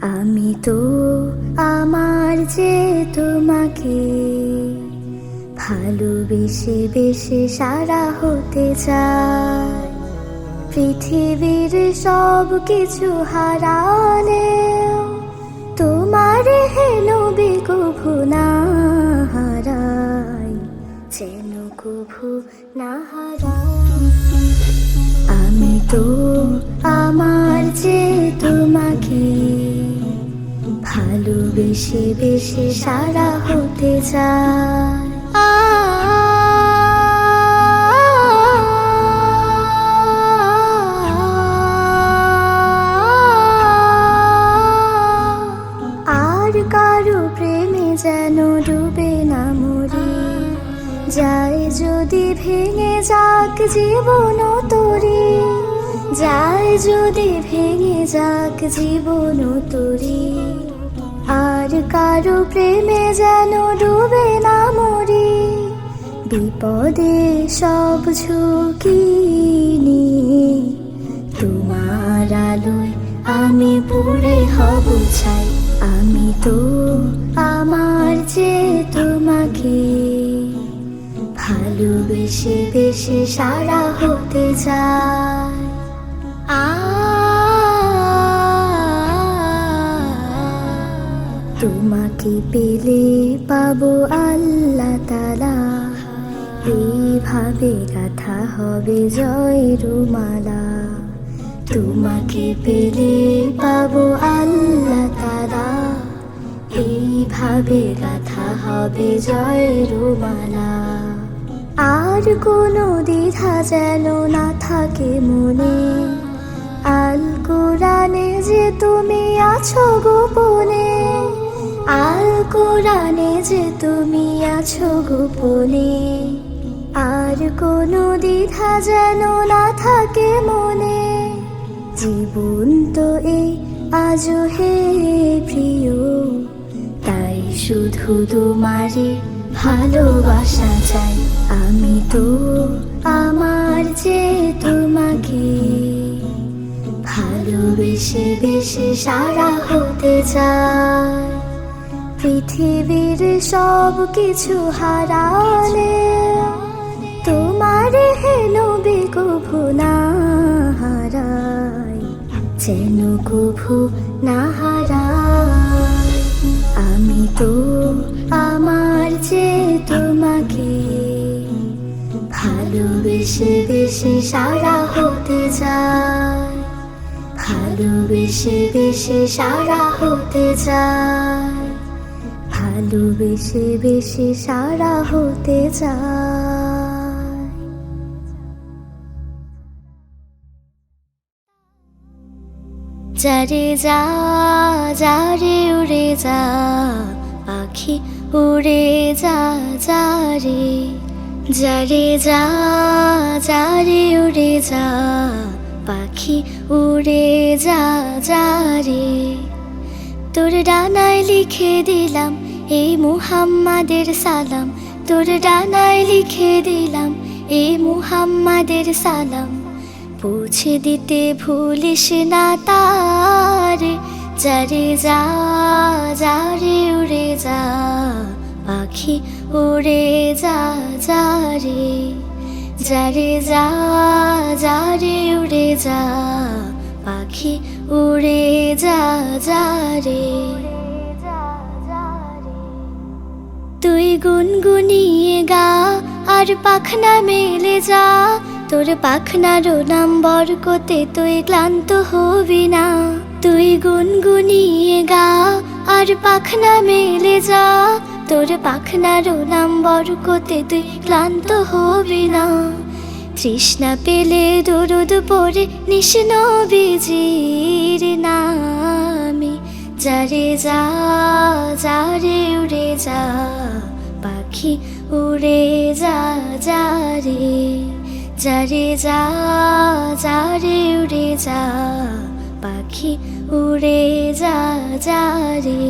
আমি তো আমার যে তোমাকে ভালোবেসে বেশে সারা হতে চাই। পৃথিবীর সব কিছু হারালেও তোমার হেন কভু না হারাই, যেন কভু না হারাই। আমি তো আমার যে তোমাকে ভালোবেসে বেশি সারা হতে চাই আর কারও প্রেমে যেন ডুবে না মরি, যায় যদি ভেঙে যাক জীবন তরি, যায় যদি ভেঙে যাক জীবন তরি। আর কারও প্রেমে যেন ডুবে না মরি, বিপদে সব ঝুঁকি নিয়ে। তোমার আলোয় আমি পুরে হব চাই আমি তো আমার যে তোমাকে। ভালোবেসে বেশি সারা হতে চাই। তোমাকে পেলে পাবো আল্লাহ তালা এইভাবে গাথা হবে জয় রুমালা তোমাকে পেলে পাবো আল্লাহ তালা এইভাবে গাথা হবে জয় রুমালা আর কোনো দ্বিধা যেন না থাকে মনে। আল কোরআনে যে তুমি আছো গোপনে। কোরআনে যে তুমি আছো গোপনে, আর কোনো দ্বিধা যেন না থাকে মনে। জীবন তো এই আজও হে প্রিয়, তাই শুধু তোমারে ভালোবাসা চাই। আমি তো আমার যে তোমাকে ভালোবেসে বেশি সারা হতে চাই। পৃথিবীর সব কিছু হারালে তোমার হেন কভু না হারাই যেন কভু না হারাই আমি তো আমার যে তোমাকে ভালোবেসে বেশি সারা হতে চাই। ভালোবেসে বেশি সারা হতে চাই। ভালোবেসে বেশি সারা হতে চাই যারে যা, যারে উড়ে যা, পাখি উড়ে যা, যারে। যারে যা, যারে উড়ে যা, পাখি উড়ে যা, যারে। তোর ডানায় লিখে দিলাম এই মুহাম্মাদের সালাম, তোর ডানায় লিখে দিলাম। এই মুহাম্মাদের সালাম পৌঁছে দিতে ভুলিস না তার, যারে যা, যারে উড়ে যা, পাখি উড়ে যা, যারে যারে যা, যারে উড়ে যা, পাখি উড়ে যা, যারে। তুই গুনগুনিয়ে গা, আর পাখনা মেলে যা। তোর পাখনারও নাম বরকতে তুই ক্লান্ত হবি না। তুই গুনগুনিয়ে গা, আর পাখনা মেলে যা। তোর পাখনারও নাম বরকতে তুই ক্লান্ত হবি না। তৃষ্ণা পেলে দরুদ পরে নিষ্ণ বিজির নামে। যারে যা, যারে উড়ে যা। পাখি উড়ে যা যারে যারে যা যারে উড়ে যা। পাখি উড়ে যা যারে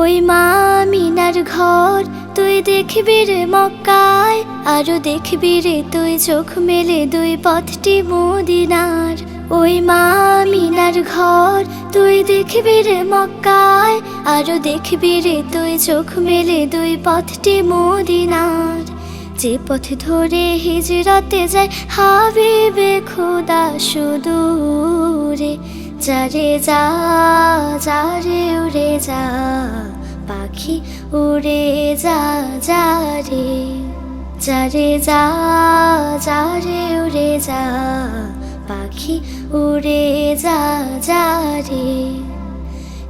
ওই মা মিনার ঘর, তুই দেখবি রে মক্কায়, আরও দেখবি রে তুই চোখ মেলে দুই পথটি মদিনার। ওই মা মিনার ঘর, তুই দেখবি রে মক্কায়, আরও দেখবি রে তুই চোখ মেলে দুই পথটি মদিনার। যে পথ ধরে হিজরাতে যায় হাবিবে খোদা সুদূরে, যারে যা, যারে উড়ে যা, পাখি উড়ে যা, যারে যারে যা, যারে উড়ে যা, পাখি উড়ে যা যা রে।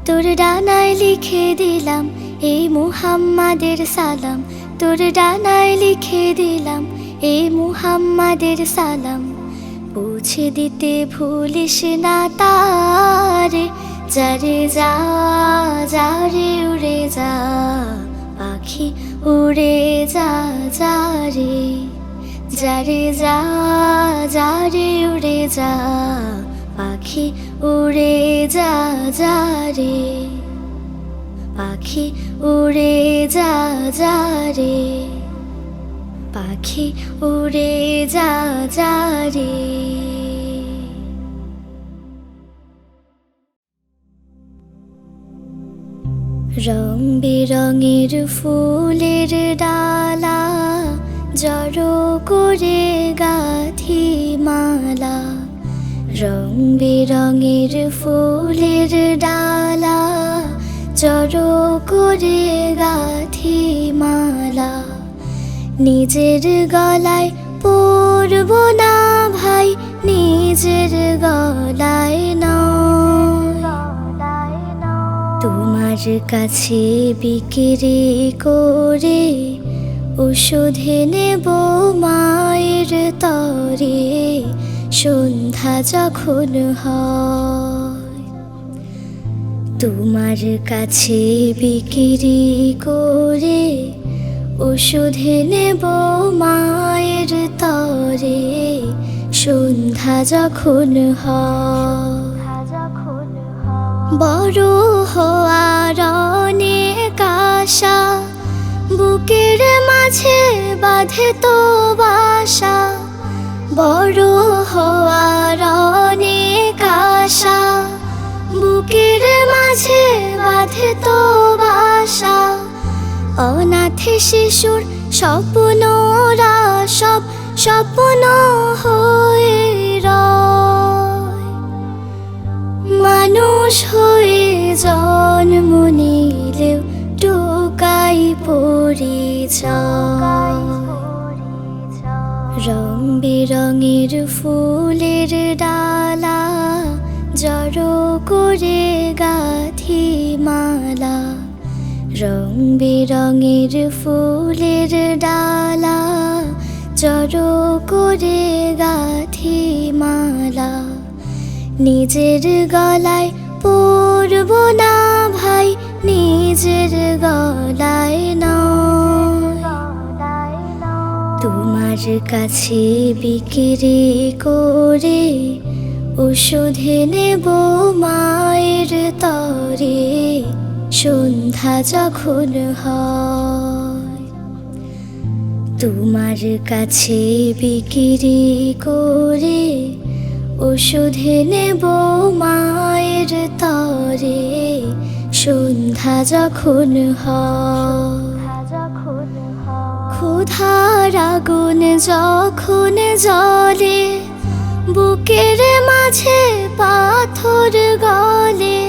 তোর ডানায় লিখে দিলাম এই মুহাম্মাদের সালাম। তোর ডানায় লিখে দিলাম এই মুহাম্মাদের সালাম। পৌঁছে দিতে ভুলিস না তারে, যারে যা যারে উড়ে যা, পাখি উড়ে যা যারে যারে যা, যারে উড়ে যা, পাখি উড়ে যা, যারে। পাখি উড়ে যা, যারে। পাখি উড়ে যা, যারে। রং বেরঙের ফুলের ডালা জড়ো করে গাথি মালা, রং বেরঙের ফুলের ডালা, জড়ো করে গাথি মালা, নিজের গলায় পরব না ভাই, নিজের গলায় তোমার কাছে বিক্রি করে ওষুধে নেব মায়ের তরে, সন্ধ্যা যখন হয়। তোমার কাছে বিক্রি করে ওষুধে নেব মায়ের তরে, সন্ধ্যা যখন হয়। বড় হওয়ার অনেক আশা বুকের মাঝে বাঁধে তো বাসা, বড় হওয়ার অনেক আশা। বুকের মাঝে বাঁধে তো বাসা, অনাথ শিশুর স্বপ্নরা সব স্বপ্ন হয়ে মানুষ হয়ে রং বেরঙের ফুলের ডালা জড়ো করে গাথি মালা রং বেরঙের ফুলের ডালা জড়ো করে গাথি মালা নিজের গলায় পরব না ভাই, নিজের গলায় তোমার কাছে বিক্রি করে ওষুধে নেব মায়ের তরে। সন্ধ্যা যখন হয়, তোমার কাছে বিক্রি করে ওষুধে নেব মায়ের তরে। সন্ধ্যা যখন হয় ক্ষুধার আগুন যখন জলে বুকের মাঝে পাথর গলে,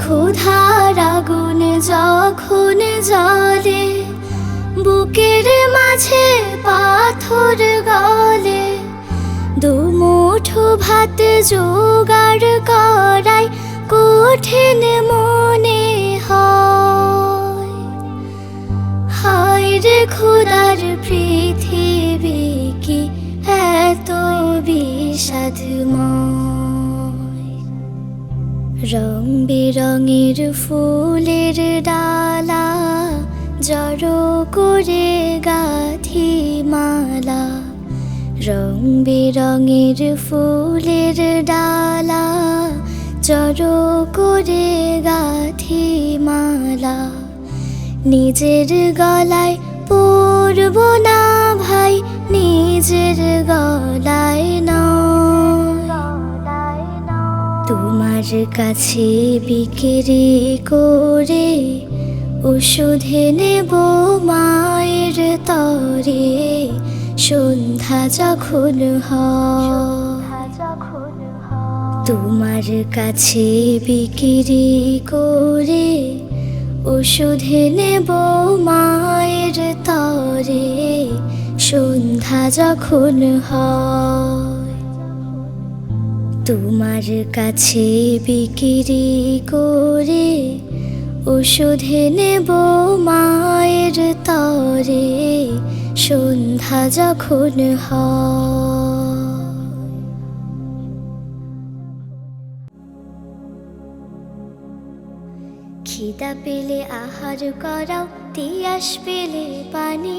ক্ষুধার আগুন যখন জলে বুকের মাঝে পাথর গলে, দুমুঠো ভাত জোগাড় করাই কঠিন মনে। পৃথিবী কি এত বিষাদময় রং বেরঙের ফুলের ডালা জড়ো করে গাথি মালা রং বেরঙের ফুলের ডালা জড়ো করে গাথি মালা নিজের গলায় পড়ব না ভাই নিজের গলায় নয়। তোমার কাছে বিক্রি করে ওষুধে নেব মায়ের তরে। সন্ধ্যা যখন তোমার কাছে বিক্রি করে ওষুধে নেব মায়ের তরে, সন্ধ্যা যখন হয়। তোমার কাছে বিক্রি করে ওষুধে নেব মায়ের তরে, সন্ধ্যা যখন হয়। খিদা পেলে আহার করাও, তিয়াস পেলে পানি।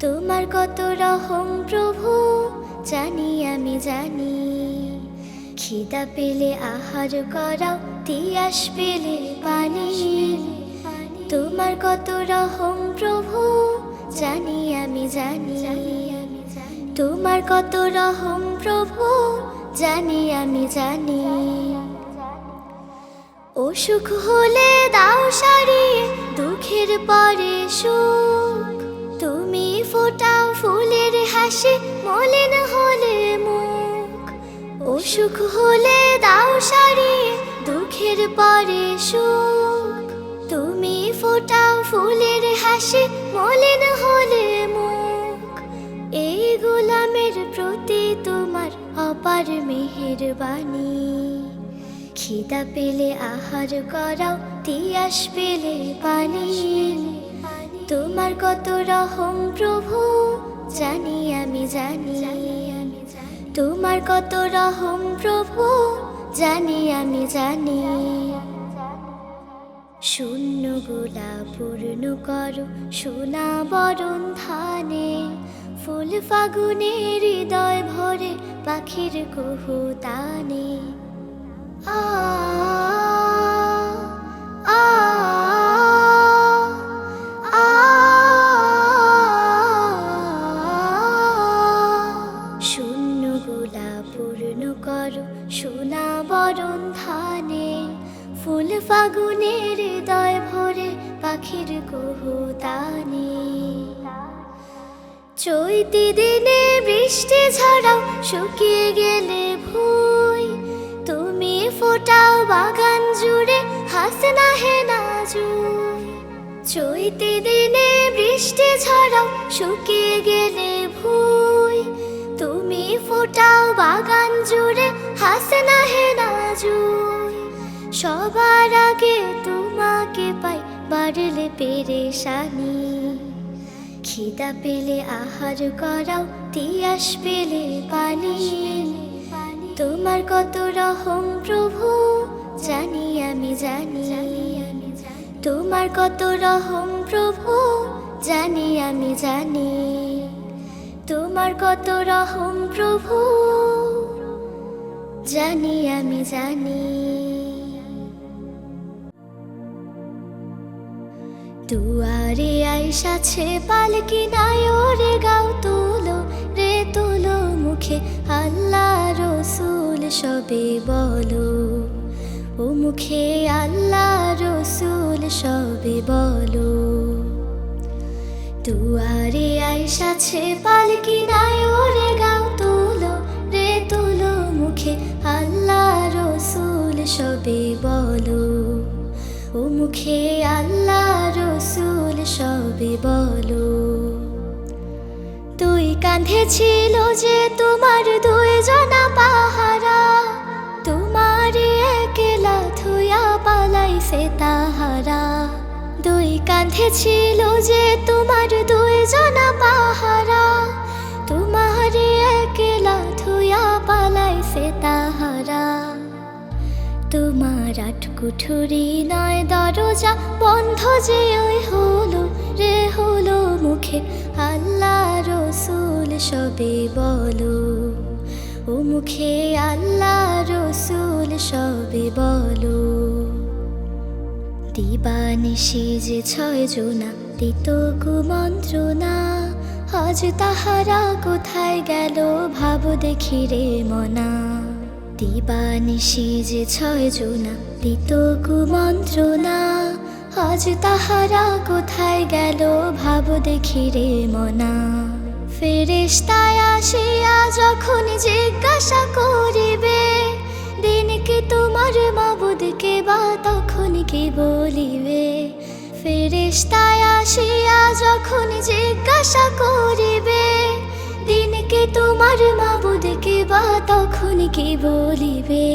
তোমার কত রহম প্রভু, জানি আমি জানি। খিদা পেলে আহার করাও, তিয়াস পেলে পানি। তোমার কত রহম প্রভু, জানি আমি জানি। তোমার কত রহম প্রভু, জানি আমি জানি। অসুখ হলে দাও সারিয়ে দুঃখের পরে সুখ। তুমি ফোটাও ফুলের হাসি, মলিন হলে মুখ। অসুখ হলে দাও সারিয়ে দুঃখের পরে সুখ। তুমি ফোটাও ফুলের হাসি, মলিন হলে মুখ। এই গোলামের প্রতি তোমার অপার মেহেরবানি। খিদা পেলে আহার করাও, তিয়াস পেলে পানি। তোমার কত রহম প্রভু, জানি আমি জানি। তোমার কত রহম প্রভু, জানি আমি জানি। শূন্য গোলা পূর্ণ করো, সোনা বরণ ধানে। ফুল ফাগুনে হৃদয় ভরে পাখির কুহু তানে। ফোটাও বাগান জুড়ে হাসনা হে না জুই চৈতি দিনে বৃষ্টি ঝরাও শুকিয়ে গেলে ভুই। তুমি ফোটাও বাগান জুড়ে হাসনা হে না জুই সবার আগে তোমাকে পাই বাড়লে পেরেশানি। খিদা পেলে আহার করাও, তিয়াস পেলে পানি। তোমার কত রহম প্রভু, জানি আমি জানি। তোমার কত রহম প্রভু, জানি আমি জানি। তোমার কত রহম প্রভু, জানি আমি জানি। দুয়ারে আইসাছে পালকি নাই, ওরে গাও তুলো। রে তুলো মুখে আল্লাহ রসুল, সবে বলো। ও মুখে আল্লাহ রসুল, সবে বলো। দুয়ারে আইসাছে পালকি নাই ওরে গাও তুলো রে, তুলো মুখে আল্লাহ রসুল, সবে বলো। ও মুখে আল্লাহ রসুল, সবে বলো। তুই কাঁধে ছিল যে তোমার দুই জনা পাহারা, তোমার একলা থুয়া পালাইছে তাহারা। দুই কাঁধে ছিল যে তোমার দুই জনা পাহারা, তোমার একলা থুয়া পালাইছে তাহারা। তোমার আট কুঠুরি নয় দরজা, বন্ধ যে ওই হলো রে, হলো মুখে আল্লাহ রসুল, সবে বলো। ও মুখে আল্লাহ রসুল, সবে বলো। দিবানিশি যে ছয় জোনা, দিত কুমন্ত্রণা আজ তাহারা কোথায় গেল, ভাব দেখি রে মনা। দিবানিশি যে ছয় জোনা দিত কুমন্ত্রণা আজ তাহারা কোথায় গেল ভাব দেখি রে মনা। ফেরেশতায় আসিয়া যখন জিজ্ঞাসা করিবে, দিন কি তোমার মাবুদকে বা তখন কি বলিবে? ফেরেশতায় আসিয়া যখন জিজ্ঞাসা করিবে তোমার মাবুদকে বা তখন কি বলিবে?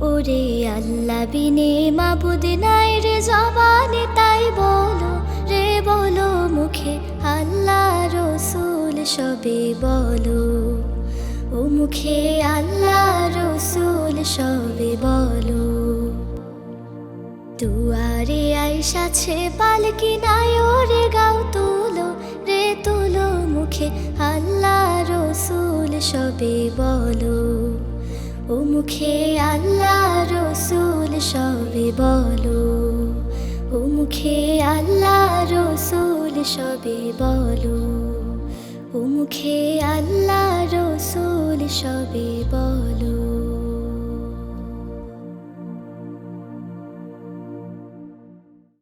ওরে আল্লাহ, বিনে মাবুদ নাই রে জবানে, তাই বলো রে, বলো মুখে আল্লাহ রসুল সবে বলো। ও মুখে আল্লাহ রসুল সবে বলো। দুয়ারে আইসাছে পালকি নাই ওরে গাও রে তুলো মুখে আল্লাহ রসুল, সবে বলো। ও মুখে আল্লাহ রসুল, সবে বলো। ও মুখে আল্লাহ রসুল, সবে বলো। ও মুখে আল্লাহ রসুল, সবে বলো।